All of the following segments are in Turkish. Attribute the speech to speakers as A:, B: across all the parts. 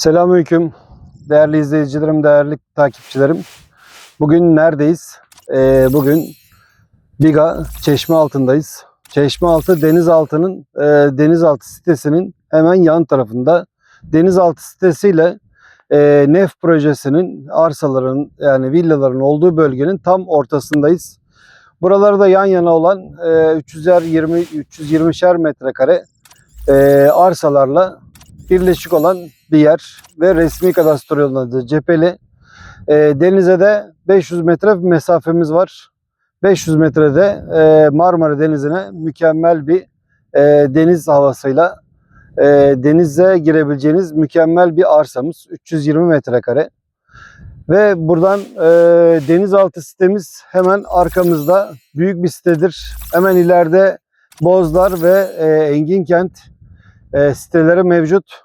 A: Selamünaleyküm. Değerli izleyicilerim, değerli takipçilerim. Bugün neredeyiz? Ee, bugün Biga Çeşme altındayız. Çeşme altı denizaltının e, denizaltı sitesinin hemen yan tarafında. Denizaltı sitesiyle e, NEF projesinin arsaların yani villaların olduğu bölgenin tam ortasındayız. Buralarda yan yana olan e, 300'er 20 320'şer metrekare e, arsalarla birleşik olan bir yer ve resmi kadastro yolunda da cepheli. E, denize de 500 metre bir mesafemiz var. 500 metrede e, Marmara Denizi'ne mükemmel bir e, deniz havasıyla e, denize girebileceğiniz mükemmel bir arsamız. 320 metrekare. Ve buradan e, denizaltı sitemiz hemen arkamızda büyük bir sitedir. Hemen ileride Bozlar ve e, Enginkent e, siteleri mevcut.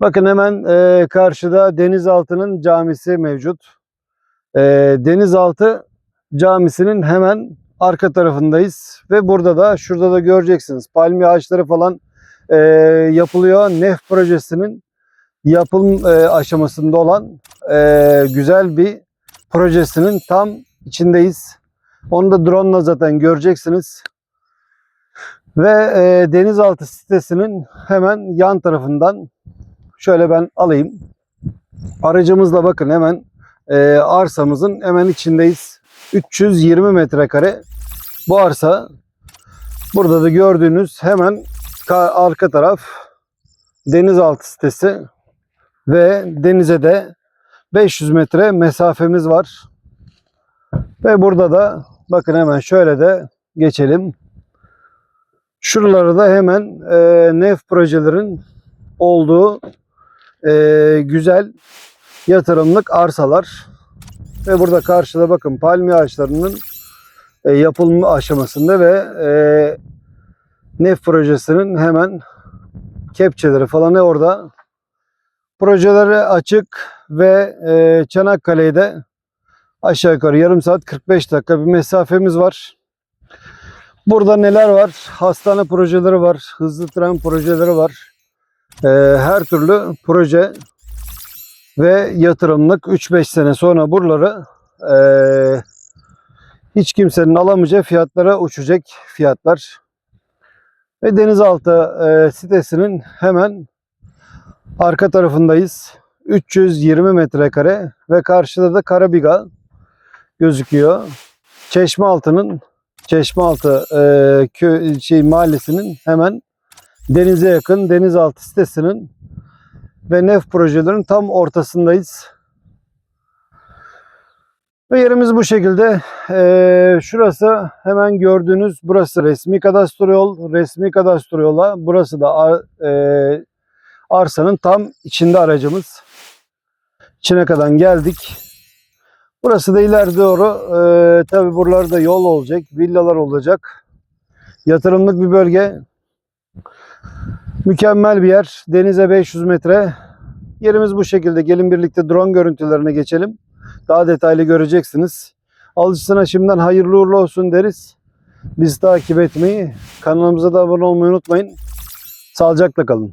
A: Bakın hemen e, karşıda Denizaltı'nın camisi mevcut. E, Denizaltı camisinin hemen arka tarafındayız. Ve burada da şurada da göreceksiniz palmiye ağaçları falan e, yapılıyor. NEF projesinin yapım e, aşamasında olan e, güzel bir projesinin tam içindeyiz. Onu da drone ile zaten göreceksiniz. Ve e, denizaltı sitesinin hemen yan tarafından şöyle ben alayım. Aracımızla bakın hemen e, arsamızın hemen içindeyiz. 320 metrekare bu arsa. Burada da gördüğünüz hemen ka- arka taraf denizaltı sitesi ve denize de 500 metre mesafemiz var. Ve burada da bakın hemen şöyle de geçelim. Şuraları da hemen e, NEF projelerin olduğu e, güzel yatırımlık arsalar. Ve burada karşıda bakın palmiye ağaçlarının e, yapılma aşamasında ve e, NEF projesinin hemen kepçeleri falan ne orada. Projeleri açık ve e, Çanakkale'ye de aşağı yukarı yarım saat 45 dakika bir mesafemiz var. Burada neler var? Hastane projeleri var, hızlı tren projeleri var. Ee, her türlü proje ve yatırımlık 3-5 sene sonra buraları ee, hiç kimsenin alamayacağı fiyatlara uçacak fiyatlar. Ve denizaltı ee, sitesinin hemen arka tarafındayız. 320 metrekare ve karşıda da Karabiga gözüküyor. Çeşmealtı'nın Çeşmealtı e, köy şey mahallesinin hemen denize yakın denizaltı sitesinin ve NEF projelerinin tam ortasındayız. Ve yerimiz bu şekilde. E, şurası hemen gördüğünüz burası resmi kadastro yol. Resmi kadastro yola burası da ar- e, arsanın tam içinde aracımız. İçine kadar geldik. Burası da ileride doğru e, tabi buralarda yol olacak, villalar olacak. Yatırımlık bir bölge. Mükemmel bir yer. Denize 500 metre. Yerimiz bu şekilde. Gelin birlikte drone görüntülerine geçelim. Daha detaylı göreceksiniz. Alıcısına şimdiden hayırlı uğurlu olsun deriz. Bizi takip etmeyi, kanalımıza da abone olmayı unutmayın. Sağlıcakla kalın.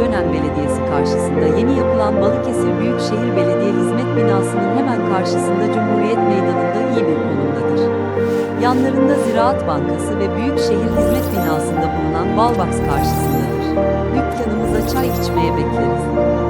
B: Gönen Belediyesi karşısında yeni yapılan Balıkesir Büyükşehir Belediye Hizmet Binası'nın hemen karşısında Cumhuriyet Meydanı'nda iyi bir konumdadır. Yanlarında Ziraat Bankası ve Büyükşehir Hizmet Binası'nda bulunan Balbox karşısındadır. Dükkanımıza çay içmeye bekleriz.